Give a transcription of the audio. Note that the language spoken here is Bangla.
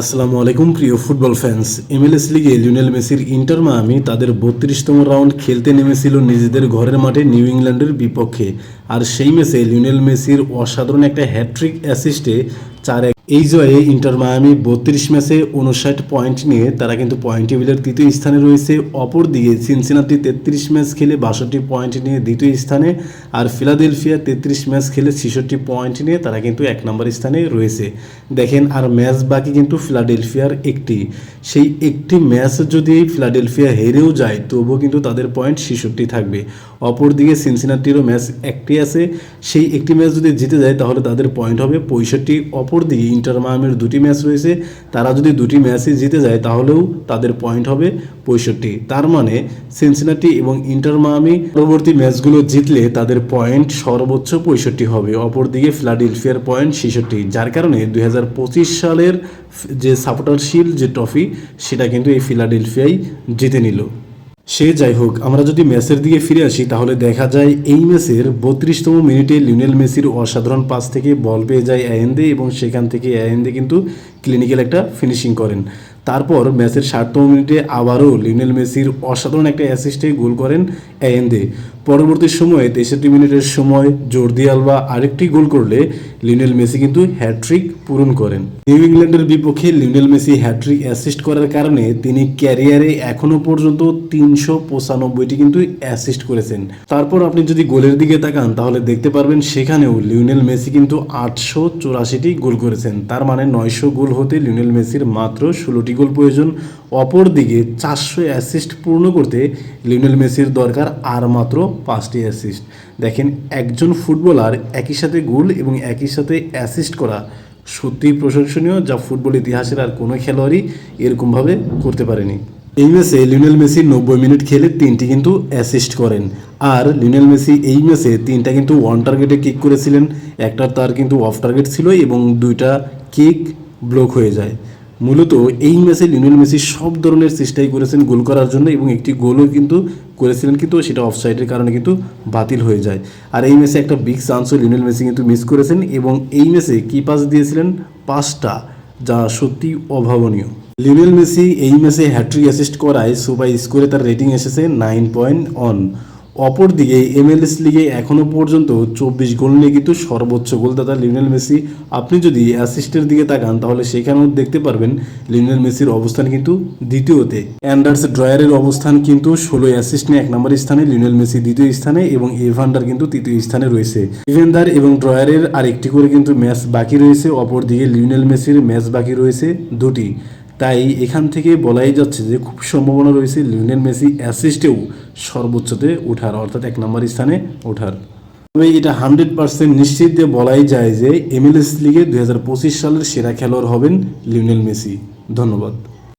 আসসালামু আলাইকুম, প্রিয় ফুটবল ফ্যান্স এমএলএস লিগে লিওনেল মেসির ইন্টার মায়ামি তাদের বত্রিশতম রাউন্ড খেলতে নেমেছিল নিজেদের ঘরের মাঠে নিউ ইংল্যান্ডের বিপক্ষে। আর সেই ম্যাচে লিওনেল মেসির অসাধারণ একটা হ্যাট্রিক অ্যাসিস্টে চার এই জয়ে ইন্টার মায়ামি বত্রিশ ম্যাচে উনষাট পয়েন্ট নিয়ে তারা কিন্তু পয়েন্ট টেবিলের তৃতীয় স্থানে রয়েছে। অপরদিকে সিনসিনাতি তেত্রিশ ম্যাচ খেলে বাষট্টি পয়েন্ট নিয়ে দ্বিতীয় স্থানে আর ফিলাডেলফিয়া তেত্রিশ ম্যাচ খেলে ছেষট্টি পয়েন্ট নিয়ে তারা কিন্তু এক নম্বর স্থানে রয়েছে। দেখেন আর ম্যাচ বাকি কিন্তু ফিলাডেলফিয়ার একটি। সেই একটি ম্যাচ যদি ফিলাডেলফিয়া হেরেও যায়, তবুও কিন্তু তাদের পয়েন্ট ছেষট্টি থাকবে। অপরদিকে সিনসিনাটিরও ম্যাচ একটি আছে। সেই একটি ম্যাচ যদি জিতে যায়, তাহলে তাদের পয়েন্ট হবে পঁয়ষট্টি। অপরদিকে ইন্টার মায়ামির দুটি ম্যাচ রয়েছে, তারা যদি দুটি ম্যাচই জিতে যায়, তাহলেও তাদের পয়েন্ট হবে পঁয়ষট্টি। তার মানে সিনসিনাটি এবং ইন্টার মায়ামি পরবর্তী ম্যাচগুলো জিতলে তাদের পয়েন্ট সর্বোচ্চ পঁয়ষট্টি হবে, অপরদিকে ফিলাডেলফিয়ার পয়েন্ট ছেষট্টি। যার কারণে দু হাজার পঁচিশ সালের যে সাপোর্টারশিপ যে ট্রফি সেটা কিন্তু এই ফিলাডেলফিয়াই জিতে নিল। সে যাই হোক, আমরা যদি ম্যাচের দিকে ফিরে আসি, তাহলে দেখা যায় এই ম্যাচের বত্রিশতম মিনিটে লিওনেল মেসির অসাধারণ পাস থেকে বল পেয়ে যায় অ্যায়েন্দে এবং সেখান থেকে অ্যায়েন্দে কিন্তু ক্লিনিক্যাল একটা ফিনিশিং করেন। তারপর ম্যাচের ষাটতম মিনিটে আবারও লিওনেল মেসির অসাধারণ একটা অ্যাসিস্টে গোল করেন অ্যায়েন্দে পরবর্তী সময়ে তেষট্টি মিনিটের সময় জর্দি আলবা আরেকটি গোল করলে লিওনেল মেসি কিন্তু হ্যাট্রিক পূরণ করেন। নিউ ইংল্যান্ডের বিপক্ষে লিওনেল মেসি হ্যাট্রিক অ্যাসিস্ট করার কারণে তিনি ক্যারিয়ারে এখনও পর্যন্ত তিনশো পঁচানব্বইটি কিন্তু অ্যাসিস্ট করেছেন। তারপর আপনি যদি গোলের দিকে তাকান, তাহলে দেখতে পারবেন সেখানেও লিওনেল মেসি কিন্তু আটশো চুরাশিটি গোল করেছেন। তার মানে নয়শো গোল হতে লিওনেল মেসির মাত্র ষোলোটি গোল প্রয়োজন অপরদিকে চারশো অ্যাসিস্ট পূর্ণ করতে লিওনেল মেসির দরকার আর মাত্র পাঁচটি অ্যাসিস্ট দেখেন, একজন ফুটবলার একই সাথে গোল এবং একই সাথে অ্যাসিস্ট করা সত্যিই প্রশংসনীয়, যা ফুটবল ইতিহাসের আর কোনো খেলোয়াড়ই এরকমভাবে করতে পারেনি। এই ম্যাচে লিওনেল মেসি নব্বই মিনিট খেলে তিনটি কিন্তু অ্যাসিস্ট করেন। আর লিওনেল মেসি এই ম্যাচে তিনটা কিন্তু ওয়ান টার্গেটে কিক করেছিলেন। একটা তার কিন্তু অফ টার্গেট ছিল এবং দুইটা কিক ব্লক হয়ে যায়। মূলত এই ম্যাচে লিওনেল মেসি সব ধরনের চেষ্টাই করেছেন গোল করার জন্য এবং একটি গোলও কিন্তু করেছিলেন, কিন্তু সেটা অফসাইডের কারণে কিন্তু বাতিল হয়ে যায়। আর এই ম্যাচে একটা বিগ চান্সও লিওনেল মেসি কিন্তু মিস করেছেন এবং এই ম্যাচে কি পাস দিয়েছিলেন? পাঁচটা, যা সত্যি অভাবনীয়। লিওনেল মেসি এই ম্যাচে হ্যাট্রিক অ্যাসিস্ট করায় সুপার স্কোরে তার রেটিং এসেছে নাইন পয়েন্ট অন অপরদিকে এমএলএস লিগে এখনও পর্যন্ত চব্বিশ গোল নিয়ে কিন্তু সর্বোচ্চ গোলদাতা লিওনেল মেসি। আপনি যদি অ্যাসিস্টের দিকে তাকান, তাহলে সেখানেও দেখতে পারবেন লিওনেল মেসির অবস্থান কিন্তু দ্বিতীয়তে। অ্যান্ডার্স ড্রয়ারের অবস্থান কিন্তু ষোলো অ্যাসিস্ট নিয়ে এক নম্বর স্থানে, লিওনেল মেসি দ্বিতীয় স্থানে এবং এভান্ডার কিন্তু তৃতীয় স্থানে রয়েছে। ইভেন্দার এবং ড্রয়ারের আরেকটি করে কিন্তু ম্যাচ বাকি রয়েছে, অপরদিকে লিওনেল মেসির ম্যাচ বাকি রয়েছে দুটি। তাই এখান থেকে বলাই যাচ্ছে যে খুব সম্ভাবনা রয়েছে লিওনেল মেসি অ্যাসিস্টেও সর্বোচ্চতে ওঠার, অর্থাৎ এক নম্বর স্থানে ওঠার। তবে এটা হান্ড্রেড পার্সেন্ট নিশ্চিত দিয়ে বলাই যায় যে এমএলএস লিগে দু হাজার পঁচিশ সালের সেরা খেলোয়াড় হবেন লিওনেল মেসি। ধন্যবাদ।